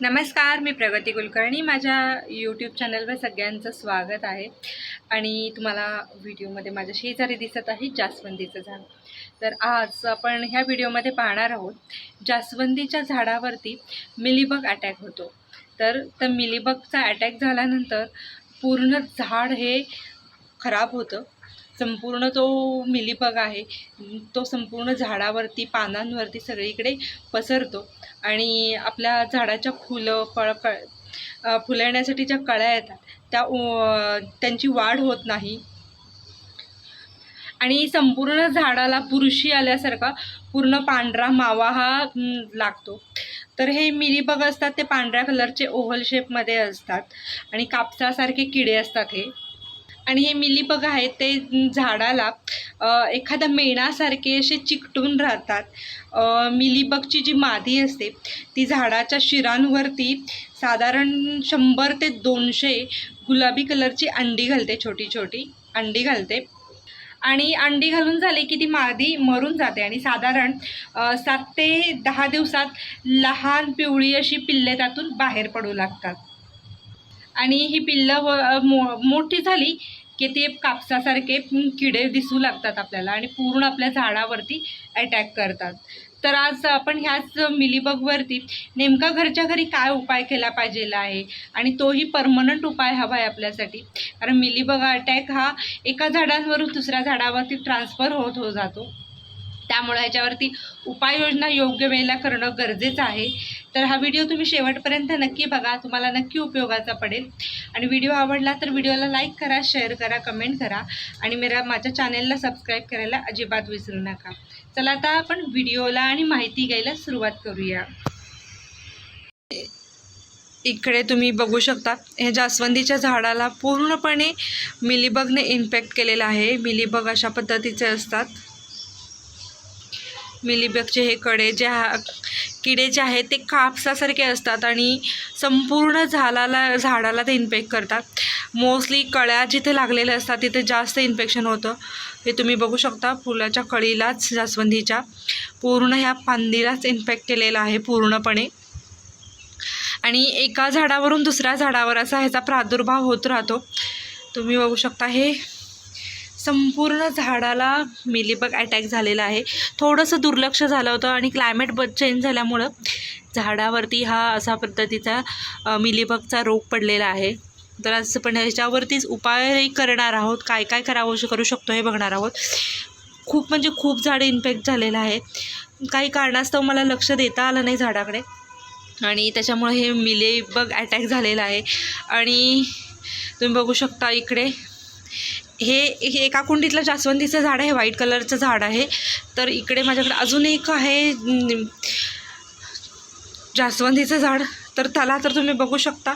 नमस्कार मी प्रगती कुलकर्णी. माझ्या यूट्यूब चॅनलवर सगळ्यांचं स्वागत आहे. आणि तुम्हाला व्हिडिओमध्ये माझ्या शेजारी दिसत आहे जास्वंदीचं झाड. तर आज आपण ह्या व्हिडिओमध्ये पाहणार आहोत जास्वंदीच्या झाडावरती मिलीबग अटॅक होतो. तर त्या मिलीबगचा अटॅक झाल्यानंतर पूर्ण झाड हे खराब होतं. संपूर्ण तो मिलीबग आहे तो संपूर्ण झाडावरती पानांवरती सगळीकडे पसरतो. आणि आपल्या झाडाच्या फुलं फळ फळ फुलण्यासाठी फुलं येण्यासाठी ज्या कळ्या येतात त्या त्यांची वाढ होत नाही. आणि संपूर्ण झाडाला बुरशी आल्यासारखा पूर्ण पांढरा मावा हा लागतो. तर हे मिलीबग असतात ते पांढऱ्या कलरचे ओव्हल शेपमध्ये असतात. आणि कापसासारखे किडे असतात हे. आणि हे मिलीबग आहेत ते झाडाला एखाद्या मेणासारखे असे चिकटून राहतात. मिलीबगची जी मादी असते ती झाडाच्या शिरांवरती साधारण शंभर ते दोनशे गुलाबी कलरची अंडी घालते छोटी छोटी अंडी घालते. आणि अंडी घालून झाली की ती मादी मरून जाते आणि साधारण सात ते दहा दिवसात लहान पिवळी अशी पिल्ले त्यातून बाहेर पडू लागतात. आणि ही पिल्लं हो, व मो मोठी झाली की ते कापसासारखे किडे दिसू लागतात आपल्याला आणि पूर्ण आपल्या झाडावरती अटॅक करतात. तर आज आपण ह्याच मिलीबगवरती नेमका घरच्या घरी काय उपाय केला पाहिजे आहे आणि तोही परमनंट उपाय हवा आहे आपल्यासाठी. कारण मिलीबग अटॅक हा एका झाडांवरून दुसऱ्या झाडावरती ट्रान्सफर होत हो जातो. त्यामुळे ह्याच्यावरती उपाययोजना योग्य वेळेला करणं गरजेचं आहे. तर हा व्हिडिओ तुम्ही शेवटपर्यंत नक्की बघा तुम्हाला नक्की उपयोगाचा पडेल. आणि व्हिडिओ आवडला तर व्हिडिओला लाईक करा शेअर करा कमेंट करा आणि मेरा माझ्या चॅनेलला सबस्क्राईब करायला अजिबात विसरू नका. चला आता आपण व्हिडिओला आणि माहिती घ्यायला सुरुवात करूया. इकडे तुम्ही बघू शकता हे जास्वंदीच्या झाडाला पूर्णपणे मिलीबगने इन्फेक्ट केलेलं आहे. मिलीबग अशा पद्धतीचे असतात. मिलीबगचे हे कडे जे हा किडे जे आहेत ते कापसासारखे असतात आणि संपूर्ण झाडाला झाडाला ते इन्फेक्ट करतात. मोस्टली कळ्या जिथे लागलेल्या असतात तिथे जास्त इन्फेक्शन होतं. हे तुम्ही बघू शकता फुलाच्या कळीलाच जास्वंदीच्या. पूर्ण ह्या फांदीलाच इन्फेक्ट केलेलं आहे पूर्णपणे. आणि एका झाडावरून दुसऱ्या झाडावर असा ह्याचा प्रादुर्भाव होत राहतो. तुम्ही बघू शकता हे संपूर्ण झाडाला मिलीबग अटॅक झालेला आहे. थोडंसं दुर्लक्ष झालं होतं आणि क्लायमेट ब चेंज झाल्यामुळं झाडावरती हा असा पद्धतीचा मिलीबगचा रोग पडलेला आहे. तर आज पण ह्याच्यावरतीच उपाय करणार आहोत. काय काय करावं करू शकतो हे बघणार आहोत. खूप म्हणजे खूप झाड इन्फेक्ट झालेलं आहे. काही कारणास्तव मला लक्ष देता आलं नाही झाडाकडे. आणि त्याच्यामुळे हे मिलीबग अटॅक झालेला आहे. आणि तुम्ही बघू शकता इकडे हे हे एका कुंडीतलं जास्वंदीचं झाड आहे व्हाईट कलरचं झाड आहे. तर इकडे माझ्याकडे अजून एक आहे जास्वंदीचं झाड. तर त्याला तर तुम्ही बघू शकता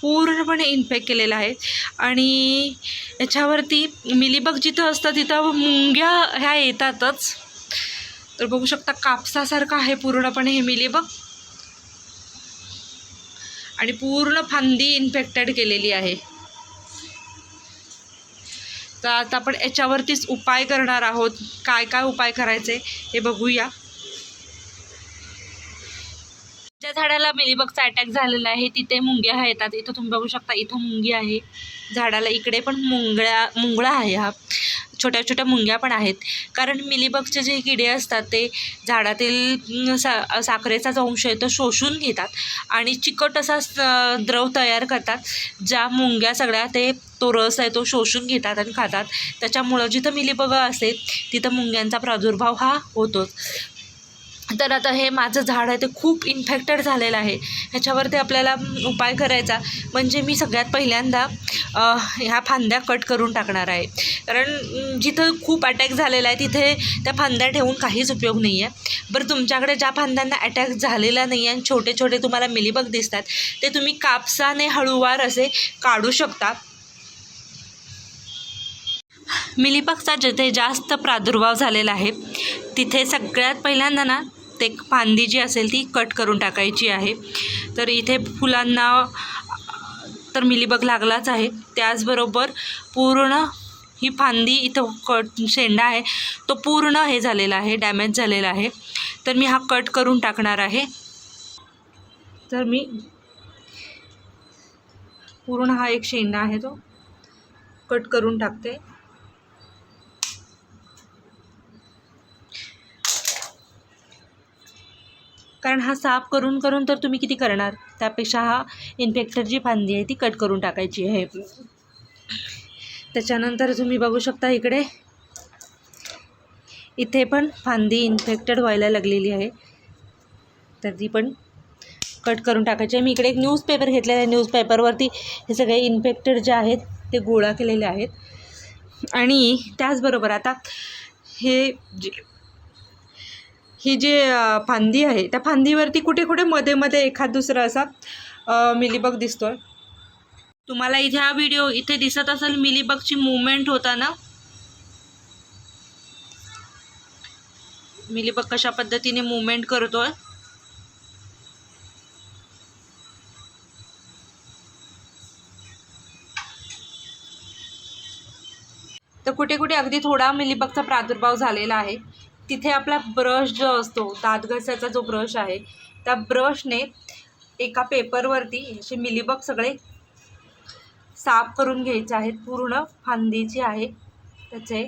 पूर्णपणे इन्फेक्ट केलेलं आहे. आणि याच्यावरती मिलीबग जिथं असतं तिथं मुंग्या ह्या येतातच. तर बघू शकता कापसासारखं आहे पूर्णपणे हे मिलीबग. आणि पूर्ण फांदी इन्फेक्टेड केलेली आहे. तर आता आपण याच्यावरतीच उपाय करणार आहोत. काय काय उपाय करायचे हे बघूया. ज्या झाडाला मिलीबगचा अटॅक झालेला आहे तिथे मुंग्या येतात इथं तुम्ही बघू शकता इथं मुंगी आहे. झाडाला इकडे पण मुंगळ्या मुंगळा आहे हा. छोट्या छोट्या मुंग्या पण आहेत. कारण मिलीबगचे जे किडे असतात ते झाडातील सा साखरेचा जो अंश आहे तो शोषून घेतात आणि चिकट असा स- द्रव तयार करतात ज्या मुंग्या सगळ्या ते तो रस आहे तो शोषून घेतात आणि खातात. त्याच्यामुळं जिथं मिलीबग असेल तिथं मुंग्यांचा प्रादुर्भाव हा होतोच. तर आता हे माझं झाड आहे ते खूप इन्फेक्टेड झालेलं आहे. ह्याच्यावरती आपल्याला उपाय करायचा. म्हणजे मी सगळ्यात पहिल्यांदा ह्या फांद्या कट करून टाकणार आहे. कारण जिथं खूप अटॅक झालेला आहे तिथे त्या फांद्या ठेवून काहीच उपयोग नाही आहे बरं तुमच्याकडे ज्या फांद्यांना अटॅक झालेला नाही आहे आणि छोटे छोटे तुम्हाला मिलीबग दिसतात ते तुम्ही कापसाने हळूवार असे काढू शकता. मिलीबगचा जिथे जास्त प्रादुर्भाव झालेला आहे तिथे सगळ्यात पहिल्यांदा ना ते फांदी जी असेल ती कट करून टाकायची आहे. तर इथे फुलांना तर मिलीबग लागलाच आहे. त्याचबरोबर पूर्ण ही फांदी इथं कट शेंडा आहे. तो पूर्ण हे झालेला आहे डॅमेज झालेला आहे. तर मी हा कट करून टाकणार आहे. तर मी पूर्ण हा एक शेंडा आहे तो कट करून टाकते. कारण हा साफ करून करून तर तुम्ही किती करणार? त्यापेक्षा हा इन्फेक्टेड जी फांदी आहे ती कट करून टाकायची आहे. त्याच्यानंतर तुम्ही बघू शकता इकडे. इथे पण फांदी इन्फेक्टेड व्हायला लागलेली आहे. तर ती पण कट करून टाकायची आहे. मी इकडे एक न्यूजपेपर घेतलेला आहे. न्यूजपेपरवरती हे सगळे इन्फेक्टेड जे आहेत ते गोळा केलेले आहेत. आणि त्याचबरोबर आता हे जे ही जी फांदी आहे त्या फांदीवरती कुठे कुठे मध्ये मध्ये एखाद दुसरा असा अ, मिलीबग दिसतोय. तुम्हाला इथे हा व्हिडिओ इथे दिसत असेल मिलीबगची मुवमेंट होताना. मिलीबग कशा पद्धतीने मुवमेंट करतोय. तर कुठे कुठे अगदी थोडा मिलीबगचा प्रादुर्भाव झालेला आहे. तिथे आपला ब्रश जो असतो दात घसायचा जो ब्रश आहे त्या ब्रशने एका पेपरवरती असे मिलीबग सगळे साफ करून घ्यायचे आहेत. पूर्ण फांदीची आहे. त्याचे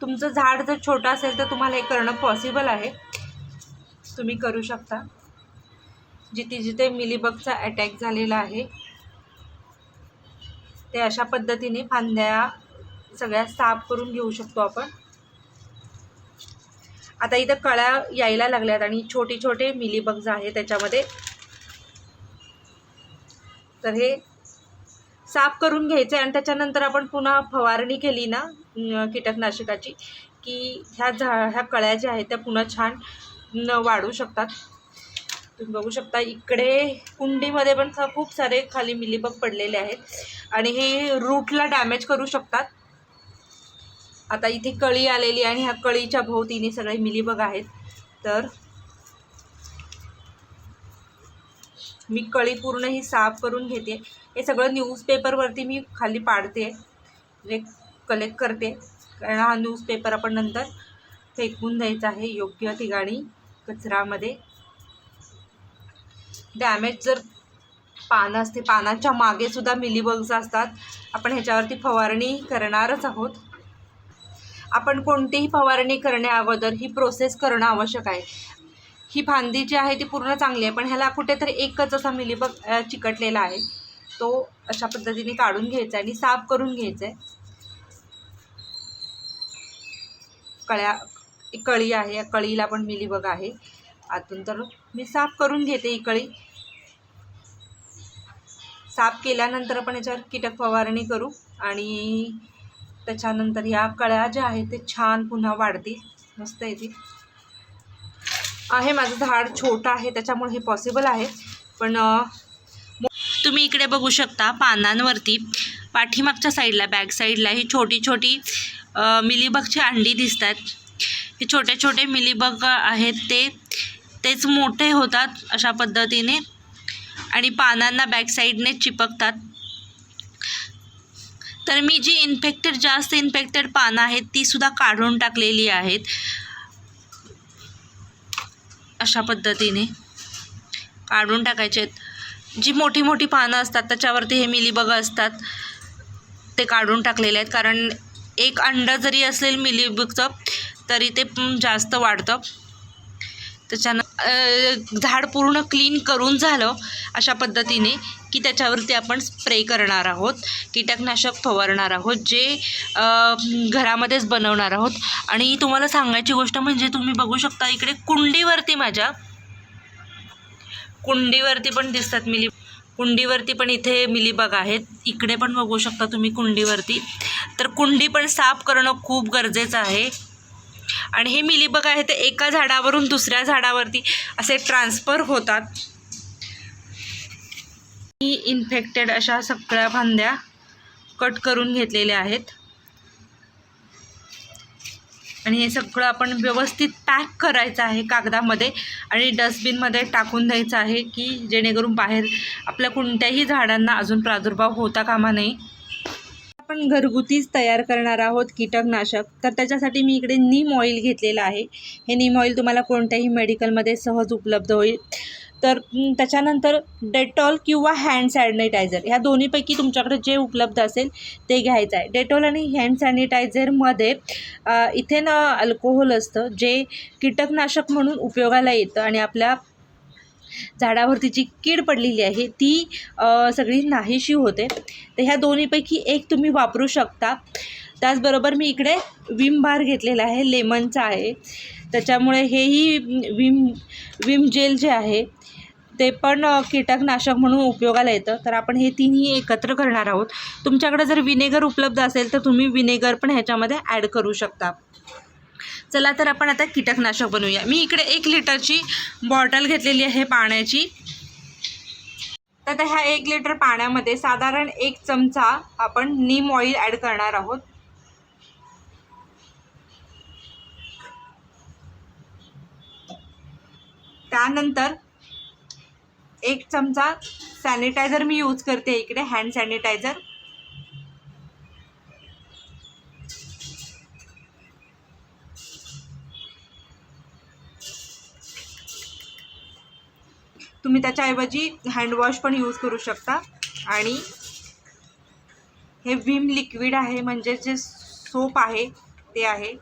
तुमचं झाड जर छोटं असेल तर तुम्हाला हे करणं पॉसिबल आहे. तुम्ही करू शकता. जिथे जिथे मिलीबगचा अटॅक झालेला आहे ते अशा पद्धतीने फांद्या सगळ्या साफ करून घेऊ शकतो आपण. आता इथं कळ्या यायला लागल्यात आणि छोटे छोटे मिलीबग्स आहे त्याच्यामध्ये. तर हे साफ करून घ्यायचं आहे आणि त्याच्यानंतर आपण पुन्हा फवारणी केली ना कीटकनाशकाची की ह्या झा ह्या कळ्या ज्या आहेत त्या पुन्हा छान न वाढू शकतात. तुम्ही बघू शकता इकडे कुंडीमध्ये पण खूप सारे खाली मिलीबग पडलेले आहेत. आणि हे रूटला डॅमेज करू शकतात. आता इथे कळी आलेली आणि ह्या कळीच्या भोवतीने सगळे मिलीबग आहेत. तर मी कळी पूर्ण ही साफ करून घेते. हे सगळं न्यूजपेपरवरती मी खाली पाडते. म्हणजे कलेक्ट करते. कारण हा न्यूजपेपर आपण नंतर फेकून द्यायचा आहे योग्य ठिकाणी कचरामध्ये डॅमेज जर पानं असते पानांच्या मागे सुद्धा मिलीबग्स असतात. आपण ह्याच्यावरती फवारणी करणारच आहोत. आपण कोणतीही फवारणी करण्या अगोदर ही प्रोसेस करणं आवश्यक आहे. ही फांदी जी आहे ती पूर्ण चांगली आहे पण ह्याला कुठेतरी एकच असा मिलीबग चिकटलेला आहे. तो अशा पद्धतीने काढून घ्यायचा आहे आणि साफ करून घ्यायचा आहे. कळ्या कळी आहे या कळीला पण मिलीबग आहे. आतून तर मी साफ करून घेते ही कळी. साफ केल्यानंतर आपण याच्यावर कीटक फवारणी करू आणि त्याच्यानंतर ह्या कळ्या ज्या आहेत ते छान पुन्हा वाढतील. मस्त येतील. आहे माझं झाड छोटं आहे त्याच्यामुळे हे पॉसिबल आहे. पण तुम्ही इकडे बघू शकता पानांवरती. पाठीमागच्या साईडला बॅक साईडला ही छोटी छोटी मिलीबगची अंडी दिसतात. हे छोटे छोटे मिलीबग आहेत ते. तेच मोठे होतात अशा पद्धतीने. आणि पानांना बॅक साईडने चिपकतात. तर मी जी इन्फेक्टेड जास्त इन्फेक्टेड पानं आहेत तीसुद्धा काढून टाकलेली आहेत. अशा पद्धतीने काढून टाकायचे आहेत. जी मोठी मोठी पानं असतात त्याच्यावरती हे मिलीबग असतात ते काढून टाकलेले आहेत. कारण एक अंडं जरी असेल मिलीबगचं तरी ते जास्त वाढतं. त्याच्यानं झाड पूर्ण क्लीन करून झालं अशा पद्धतीने की त्याच्यावरती आपण स्प्रे करणार आहोत कीटकनाशक फवारणार आहोत जे घरामध्येच बनवणार आहोत. आणि तुम्हाला सांगायची गोष्ट म्हणजे तुम्ही बघू शकता इकडे कुंडीवरती माझ्या कुंडीवरती पण दिसतात मिली कुंडीवरती पण इथे मिलीबग आहेत. इकडे पण बघू शकता तुम्ही कुंडीवरती. तर कुंडी पण साफ करणं खूप गरजेचं आहे. आणि हे मिलीबग आहे ते एका झाडावरून दुसऱ्या झाडावरती असे ट्रान्सफर होतात. मी इन्फेक्टेड अशा सगळ्या फांद्या कट करून घेतलेल्या आहेत. आणि हे सगळं आपण व्यवस्थित पॅक करायचं आहे कागदामध्ये आणि डस्टबिनमध्ये टाकून द्यायचं आहे की जेणेकरून बाहेर आपल्या कोणत्याही झाडांना अजून प्रादुर्भाव होता कामा नये. आपण घरगुतीच तयार करणार आहोत कीटकनाशक तर त्याच्यासाठी मी इकडे नीम ऑइल घेतलेलं आहे. हे नीम ऑइल तुम्हाला कोणत्याही मेडिकलमध्ये सहज उपलब्ध होईल. तर त्याच्यानंतर डेटॉल किंवा हँड सॅनिटायझर ह्या दोन्हीपैकी तुमच्याकडे जे उपलब्ध असेल ते घ्यायचं आहे. डेटॉल आणि हँड सॅनिटायझरमध्ये इथे ना अल्कोहोल असतं जे कीटकनाशक म्हणून उपयोगाला येतं आणि आपल्या झाडावरती जी कीड पडलेली आहे ती सगळी नाहीशी होते. तर ह्या दोन्हीपैकी एक तुम्ही वापरू शकता. त्याचबरोबर मी इकडे विम बार घेतलेला आहे लेमनचा आहे. त्याच्यामुळे हेही विम विम जेल जे आहे ते पण कीटकनाशक म्हणून उपयोगाला येतं. तर आपण हे तिन्ही एकत्र करणार आहोत. तुमच्याकडे जर विनेगर उपलब्ध असेल तर तुम्ही विनेगर पण ह्याच्यामध्ये ॲड करू शकता. चला तर आपण आता कीटकनाशक बनवूया. मी इकडे एक लिटरची बॉटल घेतलेली आहे पाण्याची. तर आता ह्या एक लिटर पाण्यामध्ये साधारण एक चमचा आपण नीम ऑइल ॲड करणार आहोत. त्यानंतर एक चमचा सॅनिटायझर मी यूज करते इकडे हँड सॅनिटायझर तुम्ही त्याच्याऐवजी हँडवॉश पण यूज करू शकता. आणि हे विम लिक्विड आहे म्हणजे जे सोप आहे ते आहे.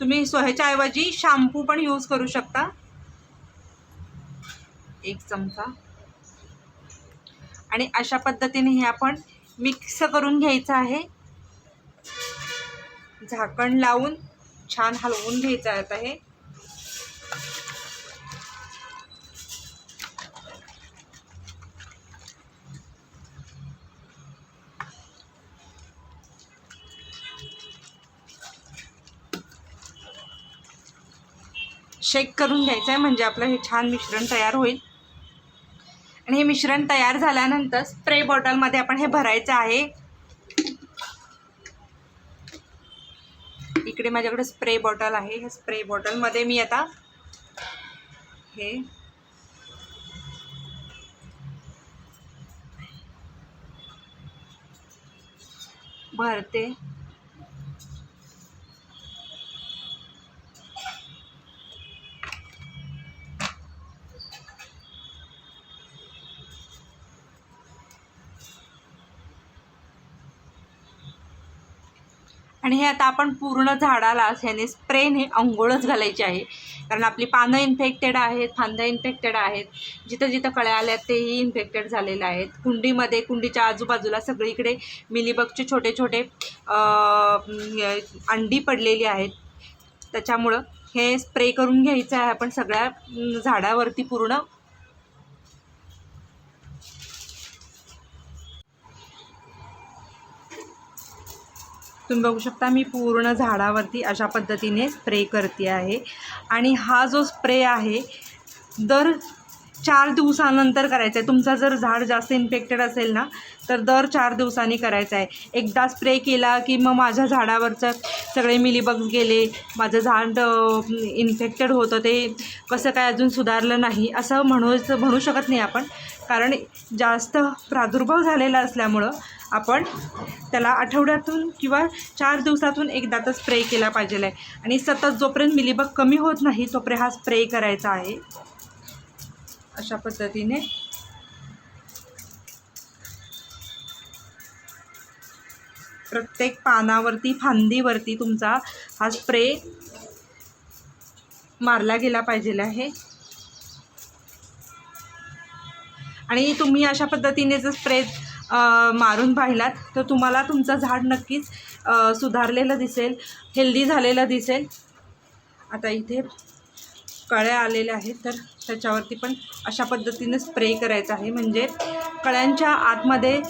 तुम्ही सो ह्याच्याऐवजी शॅम्पू पण यूज करू शकता. एक चमचा. आणि अशा पद्धतीने हे आपण मिक्स करून घ्यायचं आहे. झाकण लावून छान हलवून घ्यायचं आहे. शेक करून घ्यायचं आहे म्हणजे आपलं हे छान मिश्रण तयार होईल. आणि हे मिश्रण तयार झाल्यानंतर स्प्रे बॉटलमध्ये आपण हे भरायचं आहे. इकडे माझ्याकडे स्प्रे बॉटल आहे. हे स्प्रे बॉटलमध्ये मी आता हे भरते. आणि हे आता आपण पूर्ण झाडाला ह्याने स्प्रेने अंघोळच घालायची आहे. कारण आपली पानं इन्फेक्टेड आहेत फांदं इन्फेक्टेड आहेत. जिथं जिथं कळ्या आल्या तेही इन्फेक्टेड झालेले आहेत. कुंडीमध्ये कुंडीच्या आजूबाजूला सगळीकडे मिलीबगचे छोटे छोटे अंडी पडलेली आहेत. त्याच्यामुळं हे स्प्रे करून घ्यायचं आहे. आपण सगळ्या झाडावरती पूर्ण तुम्ही बघू शकता मी पूर्ण झाडावरती अशा पद्धतीने स्प्रे करते आहे. आणि हा जो स्प्रे आहे दर चार दिवसानंतर करायचा आहे. तुमचा जर झाड जास्त इन्फेक्टेड असेल ना तर दर चार दिवसांनी करायचं आहे. एकदा स्प्रे केला की मग माझ्या झाडावरचं सगळे मिलीबग्स गेले माझं झाड इन्फेक्टेड होतं ते कसं काय अजून सुधारलं नाही असं म्हणू म्हणू शकत नाही आपण. कारण जास्त प्रादुर्भाव झालेला असल्यामुळं आपण त्याला आठवड्यातून किंवा चार दिवसातून एकदा तर स्प्रे केला पाहिजे आहे. आणि सतत जोपर्यंत मिलीबग कमी होत नाही तोपर्यंत हा स्प्रे करायचा आहे. अशा पद्धतीने. प्रत्येक पानावरती फांदीवरती तुमचा हा स्प्रे मारला गेला पाहिजे आहे. आणि तुम्ही अशा पद्धतीने जर स्प्रे मारून पाहिलात तर तुम्हाला तुमचं झाड नक्कीच सुधारलेलं दिसेल हेल्दी झालेलं दिसेल. आता इथे कळ्या आलेल्या आहेत तर त्याच्यावरती पण अशा पद्धतीने स्प्रे करायचा आहे. म्हणजे कळ्यांच्या आतमध्ये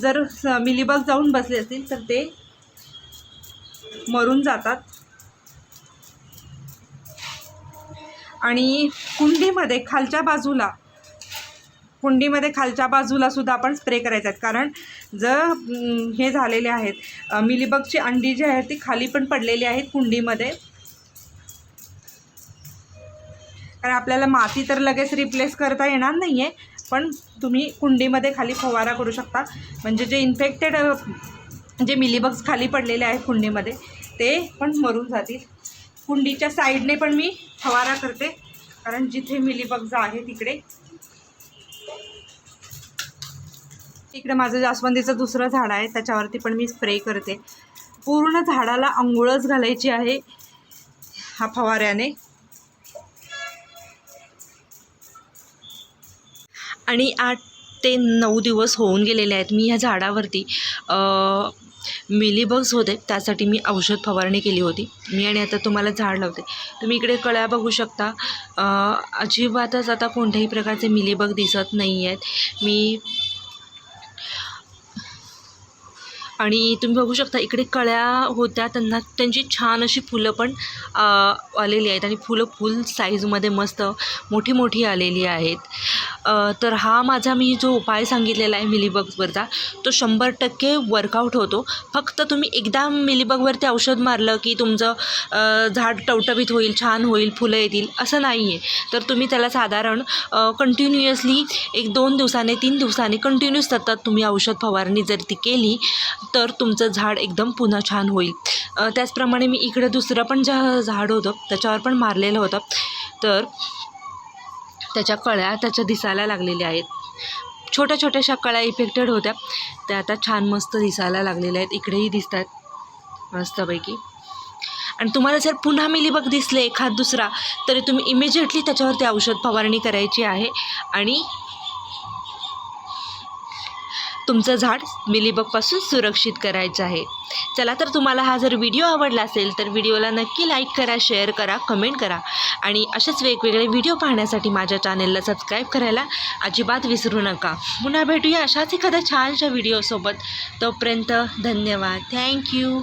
जर स- मिलीबग जाऊन बसले असतील तर ते मरून जातात. आणि कुंडीमध्ये खालच्या बाजूला कुंडीमध्ये खालच्या बाजूला सुद्धा आपण स्प्रे करायचा आहेत. कारण जर हे झालेले आहेत मिलीबगची अंडी जी आहेत ती खाली पण पडलेली आहेत कुंडीमध्ये. कारण आपल्याला माती तर लगेच रिप्लेस करता येणार नाही आहे पण तुम्ही कुंडीमध्ये खाली फवारा करू शकता. म्हणजे जे इन्फेक्टेड जे मिलीबग्स खाली पडलेले आहेत कुंडीमध्ये ते पण मरून जातील. कुंडीच्या साईडने पण मी फवारा करते. कारण जिथे मिलीबग्ज आहे तिकडे इकडे माझं जास्वंदीचं दुसरं झाड आहे त्याच्यावरती पण मी स्प्रे करते. पूर्ण झाडाला आंघोळच घालायची आहे हा फवाऱ्याने. आणि आठ ते नऊ दिवस होऊन गेलेले आहेत मी ह्या झाडावरती. मिलीबग्स होते त्यासाठी मी औषध फवारणी केली होती. मी आणि आता तुम्हाला झाड लावते. तुम्ही इकडे कळ्या बघू शकता. अजिबातच आता कोणत्याही प्रकारचे मिलीबग दिसत नाही आहेत मी आणि तुम्ही बघू शकता इकडे कळ्या होत्या त्यांना त्यांची छान अशी फुलं पण आलेली आहेत. आणि फुलं फुल साईजमध्ये मस्त मोठी मोठी आलेली आहेत. तर हा माझा मी जो उपाय सांगितलेला आहे मिलीबग्सवरचा तो शंभर टक्के वर्कआउट होतो. फक्त तुम्ही एकदा मिलीबगवरती औषध मारलं की तुमचं झाड टवटवीत होईल छान होईल फुलं येतील असं नाही आहे तर तुम्ही त्याला साधारण कंटिन्युअसली एक दोन दिवसाने तीन दिवसाने कंटिन्यूस सतत तुम्ही औषध फवारणी जर ती केली तर तुमचं झाड एकदम पुन्हा छान होईल. त्याचप्रमाणे मी इकडे दुसरं पण ज्या झाड होतं त्याच्यावर पण मारलेलं होतं. तर त्याच्या कळ्या त्याच्या दिसायला लागलेल्या आहेत. छोट्या छोट्याशा कळ्या इफेक्टेड होत्या. त्या आता छान मस्त दिसायला लागलेल्या आहेत. इकडेही दिसत आहेत मस्तपैकी. आणि तुम्हाला जर पुन्हा मिलीबग दिसले एखाद दुसरा तरी तुम्ही इमिजिएटली त्याच्यावरती औषध फवारणी करायची आहे. आणि तुमचं झाड मिलीबगपासून सुरक्षित करायचं आहे. चला तर तुम्हाला हा जर व्हिडिओ आवडला असेल तर व्हिडिओला नक्की लाईक करा शेअर करा कमेंट करा. आणि असेच वेगवेगळे व्हिडिओ पाहण्यासाठी माझ्या चॅनेलला सबस्क्राईब करायला अजिबात विसरू नका. पुन्हा भेटूया अशाच एखाद्या छानशा व्हिडिओसोबत. तोपर्यंत धन्यवाद. थँक्यू